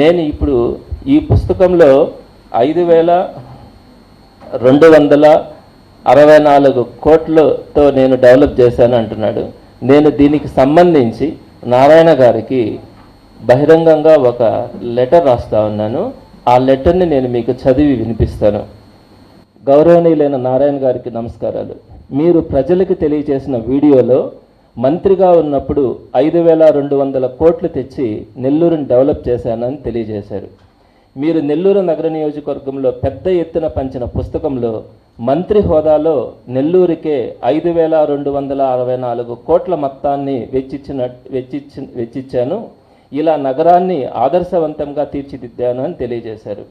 నేను ఇప్పుడు ఈ పుస్తకంలో ఐదు వేల రెండు వందల అరవై నాలుగు కోట్లతో నేను డెవలప్ చేశాను అంటున్నాడు. నేను దీనికి సంబంధించి నారాయణ గారికి బహిరంగంగా ఒక లెటర్ రాస్తా ఉన్నాను. ఆ లెటర్ని నేను మీకు చదివి వినిపిస్తాను. గౌరవనీయులైన నారాయణ గారికి నమస్కారాలు. మీరు ప్రజలకు తెలియజేసిన వీడియోలో మంత్రిగా ఉన్నప్పుడు ఐదు వేల రెండు వందల కోట్లు తెచ్చి నెల్లూరుని డెవలప్ చేశానని తెలియజేశారు. మీరు నెల్లూరు నగర నియోజకవర్గంలో పెద్ద ఎత్తున పంచిన పుస్తకంలో మంత్రి హోదాలో నెల్లూరుకే ఐదు వేల రెండు వందల అరవై నాలుగు కోట్ల మొత్తాన్ని వెచ్చిచ్చిన వెచ్చిచ్చి వెచ్చిచ్చాను. ఇలా నగరాన్ని ఆదర్శవంతంగా తీర్చిదిద్దాను అని తెలియజేశారు.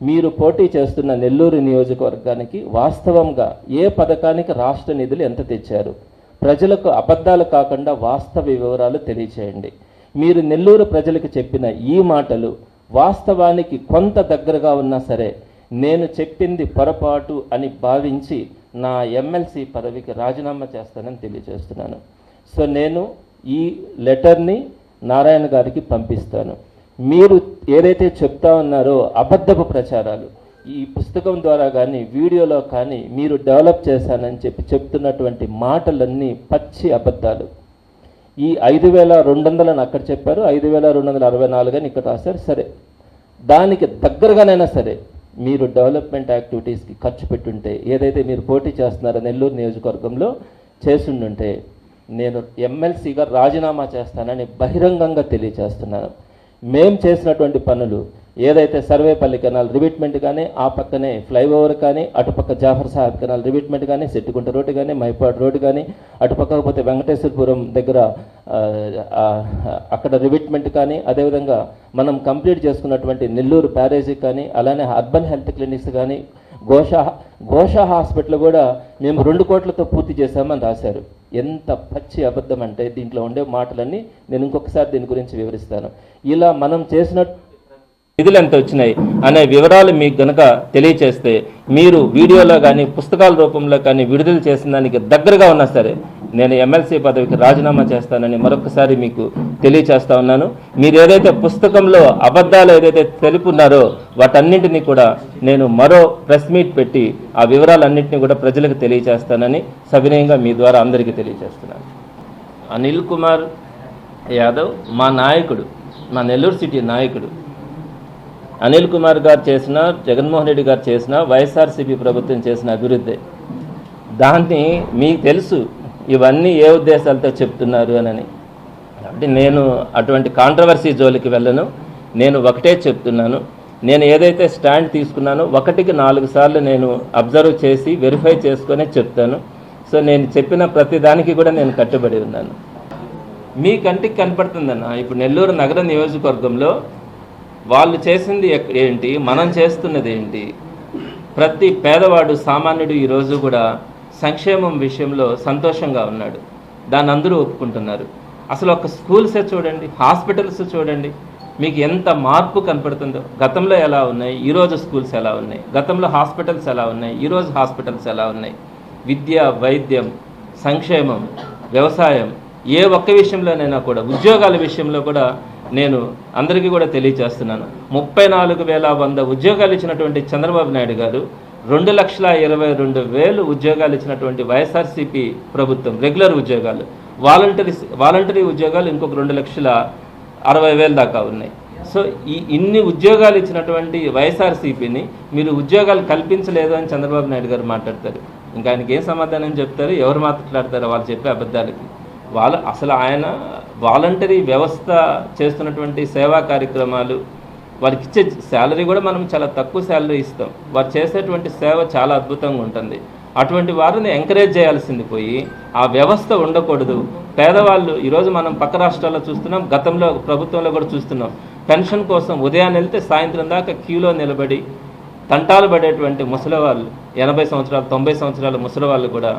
మీరు పోటీ చేస్తున్న నెల్లూరు నియోజకవర్గానికి వాస్తవంగా ఏ పథకానికి రాష్ట్ర నిధులు ఎంత తెచ్చారు? ప్రజలకు అబద్ధాలు కాకుండా వాస్తవ వివరాలు తెలియచేయండి. మీరు నెల్లూరు ప్రజలకు చెప్పిన ఈ మాటలు వాస్తవానికి కొంత దగ్గరగా ఉన్నా సరే నేను చెప్పింది పొరపాటు అని భావించి నా ఎమ్మెల్సీ పదవికి రాజీనామా చేస్తానని తెలియజేస్తున్నాను. సో నేను ఈ లెటర్ని నారాయణ గారికి పంపిస్తాను. మీరు ఏదైతే చెప్తా ఉన్నారో అబద్ధపు ప్రచారాలు ఈ పుస్తకం ద్వారా కానీ వీడియోలో కానీ మీరు డెవలప్ చేశానని చెప్పి చెప్తున్నటువంటి మాటలన్నీ పచ్చి అబద్ధాలు. ఈ ఐదు వేల రెండు వందలని అక్కడ చెప్పారు ఐదు వేల రెండు వందల అరవై నాలుగు అని ఇక్కడ రాశారు సరే. దానికి దగ్గరగానైనా సరే మీరు డెవలప్మెంట్ యాక్టివిటీస్కి ఖర్చు పెట్టుంటే ఏదైతే మీరు పోటీ చేస్తున్నారో నెల్లూరు నియోజకవర్గంలో చేసుండుంటే నేను ఎమ్మెల్సీగా రాజీనామా చేస్తానని బహిరంగంగా తెలియజేస్తున్నాను. మేం చేసినటువంటి పనులు ఏదైతే సర్వేపల్లి కెనాల్ రివిట్మెంట్ కానీ ఆ పక్కనే ఫ్లైఓవర్ కానీ అటుపక్క జాఫర్ సాహెబ్ కెనాల్ రివిట్మెంట్ కానీ సెట్టుకుంట రోడ్డు కానీ మైపాడ్ రోడ్డు కానీ అటుపక్క పోతే వెంకటేశ్వరపురం దగ్గర అక్కడ రివిట్మెంట్ కానీ అదేవిధంగా మనం కంప్లీట్ చేసుకున్నటువంటి నెల్లూరు బ్యారేజీ కానీ అలానే అర్బన్ హెల్త్ క్లినిక్స్ కానీ ఘోష ఘోష హాస్పిటల్ కూడా మేము రెండు కోట్లతో పూర్తి చేశామని రాశారు. ఎంత పచ్చి అబద్ధం అంటే దీంట్లో ఉండే మాటలన్నీ నేను ఇంకొకసారి దీని గురించి వివరిస్తాను. ఇలా మనం చేసిన నిధులు ఎంత వచ్చినాయి అనే వివరాలు మీకు గనక తెలియచేస్తే మీరు వీడియోలో కానీ పుస్తకాల రూపంలో కానీ విడుదల చేసిన దానికి దగ్గరగా ఉన్నా సరే నేను ఎమ్మెల్సీ పదవికి రాజీనామా చేస్తానని మరొకసారి మీకు తెలియచేస్తా ఉన్నాను. మీరు ఏదైతే పుస్తకంలో అబద్ధాలు ఏదైతే తెలుపున్నారో వాటన్నింటినీ కూడా నేను మరో ప్రెస్ మీట్ పెట్టి ఆ వివరాలన్నింటినీ కూడా ప్రజలకు తెలియచేస్తానని సవినయంగా మీ ద్వారా అందరికీ తెలియచేస్తున్నాను. అనిల్ కుమార్ యాదవ్ మా నాయకుడు మా నెల్లూరు సిటీ నాయకుడు. అనిల్ కుమార్ గారు చేసిన జగన్మోహన్ రెడ్డి గారు చేసిన వైఎస్ఆర్సీపీ ప్రభుత్వం చేసిన అభివృద్ధి. దాన్ని మీకు తెలుసు ఇవన్నీ ఏ ఉద్దేశాలతో చెప్తున్నారు అని కాబట్టి నేను అటువంటి కాంట్రవర్సీ జోలికి వెళ్ళను. నేను ఒకటే చెప్తున్నాను. నేను ఏదైతే స్టాండ్ తీసుకున్నానో ఒకటికి నాలుగు సార్లు నేను అబ్జర్వ్ చేసి వెరిఫై చేసుకునే చెప్తాను. సో నేను చెప్పిన ప్రతి దానికి కూడా నేను కట్టుబడి ఉన్నాను. మీ కంటికి కనపడుతుందన్న ఇప్పుడు నెల్లూరు నగర నియోజకవర్గంలో వాళ్ళు చేసింది ఏంటి? మనం చేస్తున్నది ఏంటి? ప్రతి పేదవాడు సామాన్యుడు ఈరోజు కూడా సంక్షేమం విషయంలో సంతోషంగా ఉన్నాడు. దాన్ని అందరూ ఒప్పుకుంటున్నారు. అసలు ఒక స్కూల్సే చూడండి హాస్పిటల్స్ చూడండి మీకు ఎంత మార్పు కనపడుతుందో. గతంలో ఎలా ఉన్నాయి ఈరోజు స్కూల్స్ ఎలా ఉన్నాయి గతంలో హాస్పిటల్స్ ఎలా ఉన్నాయి ఈరోజు హాస్పిటల్స్ ఎలా ఉన్నాయి. విద్య వైద్యం సంక్షేమం వ్యవసాయం ఏ ఒక్క విషయంలోనైనా కూడా ఉద్యోగాల విషయంలో కూడా నేను అందరికీ కూడా తెలియజేస్తున్నాను. ముప్పై నాలుగు వేల వంద ఉద్యోగాలు ఇచ్చినటువంటి చంద్రబాబు నాయుడు గారు రెండు లక్షల ఇరవై రెండు వేలు ఉద్యోగాలు ఇచ్చినటువంటి వైఎస్ఆర్సీపీ ప్రభుత్వం రెగ్యులర్ ఉద్యోగాలు. వాలంటరీ వాలంటరీ ఉద్యోగాలు ఇంకొక రెండు లక్షల అరవై వేల దాకా ఉన్నాయి. సో ఈ ఇన్ని ఉద్యోగాలు ఇచ్చినటువంటి వైఎస్ఆర్సీపీని మీరు ఉద్యోగాలు కల్పించలేదు అని చంద్రబాబు నాయుడు గారు మాట్లాడతారు. ఇంకా ఆయనకి ఏం సమాధానం చెప్తారు? ఎవరు మాట్లాడతారో వాళ్ళు చెప్పే అబద్ధాలకి. వాళ్ళ అసలు ఆయన వాలంటరీ వ్యవస్థ చేస్తున్నటువంటి సేవా కార్యక్రమాలు వారికి ఇచ్చే శాలరీ కూడా మనం చాలా తక్కువ శాలరీ ఇస్తాం. వారు చేసేటువంటి సేవ చాలా అద్భుతంగా ఉంటుంది. అటువంటి వారిని ఎంకరేజ్ చేయాల్సింది పోయి ఆ వ్యవస్థ ఉండకూడదు. పేదవాళ్ళు ఈరోజు మనం పక్క రాష్ట్రాల్లో చూస్తున్నాం గతంలో ప్రభుత్వంలో కూడా చూస్తున్నాం. పెన్షన్ కోసం ఉదయాన్నే వెళ్తే సాయంత్రం దాకా క్యూలో నిలబడి తంటాలు పడేటువంటి ముసలివాళ్ళు ఎనభై సంవత్సరాలు తొంభై సంవత్సరాల ముసలివాళ్ళు కూడా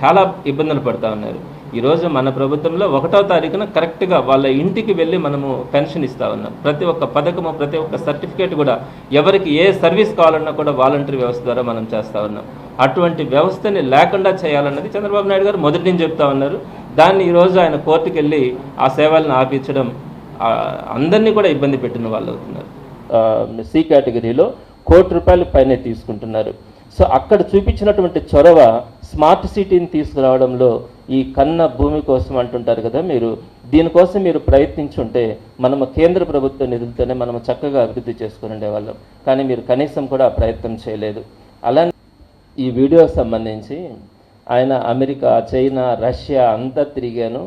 చాలా ఇబ్బందులు పడుతూ ఉన్నారు. ఈరోజు మన ప్రభుత్వంలో ఒకటో తారీఖున కరెక్ట్గా వాళ్ళ ఇంటికి వెళ్ళి మనము పెన్షన్ ఇస్తా ఉన్నాం. ప్రతి ఒక్క పథకము ప్రతి ఒక్క సర్టిఫికేట్ కూడా ఎవరికి ఏ సర్వీస్ కావాలన్నా కూడా వాలంటరీ వ్యవస్థ ద్వారా మనం చేస్తూ ఉన్నాం. అటువంటి వ్యవస్థని లేకుండా చేయాలన్నది చంద్రబాబు నాయుడు గారు మొదటి నుంచి చెప్తా ఉన్నారు. దాన్ని ఈరోజు ఆయన కోర్టుకు వెళ్ళి ఆ సేవలను ఆపించడం అందరినీ కూడా ఇబ్బంది పెట్టిన వాళ్ళు అవుతున్నారు. సి కేటగిరీలో కోటి రూపాయలు పైనే తీసుకుంటున్నారు. సో అక్కడ చూపించినటువంటి చొరవ స్మార్ట్ సిటీని తీసుకురావడంలో ఈ కన్న భూమి కోసం అంటుంటారు కదా మీరు దీనికోసం మీరు ప్రయత్నించుంటే మనము కేంద్ర ప్రభుత్వ నిధులతోనే మనం చక్కగా అభివృద్ధి చేసుకుని ఉండేవాళ్ళం. కానీ మీరు కనీసం కూడా ప్రయత్నం చేయలేదు. అలా ఈ వీడియోకి సంబంధించి ఆయన అమెరికా చైనా రష్యా అంతా తిరిగాను.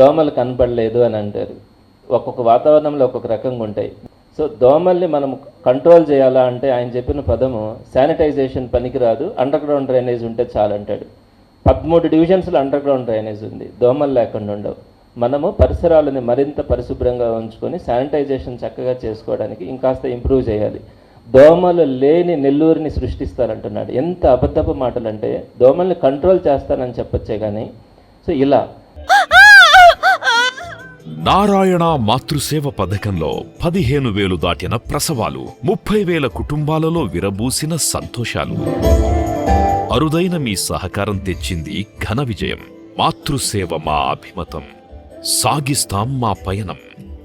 దోమలు కనపడలేదు అని అంటారు. ఒక్కొక్క వాతావరణంలో ఒక్కొక్క రకంగా ఉంటాయి. సో దోమల్ని మనం కంట్రోల్ చేయాలా అంటే ఆయన చెప్పిన పదము శానిటైజేషన్ పనికిరాదు అండర్ గ్రౌండ్ డ్రైనేజ్ ఉంటే చాలంటాడు. పదమూడు డివిజన్స్లో అండర్ గ్రౌండ్ డ్రైనేజ్ ఉంది దోమలు లేకుండా ఉండవు. మనము పరిసరాలని మరింత పరిశుభ్రంగా ఉంచుకొని శానిటైజేషన్ చక్కగా చేసుకోవడానికి ఇంకాస్త ఇంప్రూవ్ చేయాలి. దోమలు లేని నెల్లూరుని సృష్టిస్తారంటున్నాడు. ఎంత అబద్ధపు మాటలు అంటే దోమల్ని కంట్రోల్ చేస్తానని చెప్పొచ్చే కానీ సో ఇలా. నారాయణ మాతృసేవ పథకంలో పదిహేను వేలు దాటిన ప్రసవాలు ముప్పై వేల కుటుంబాలలో విరబూసిన సంతోషాలు. అరుదైన మీ సహకారం తెచ్చింది ఘన విజయం. మాతృసేవ మా అభిమతం. సాగిస్తాం మా పయనం.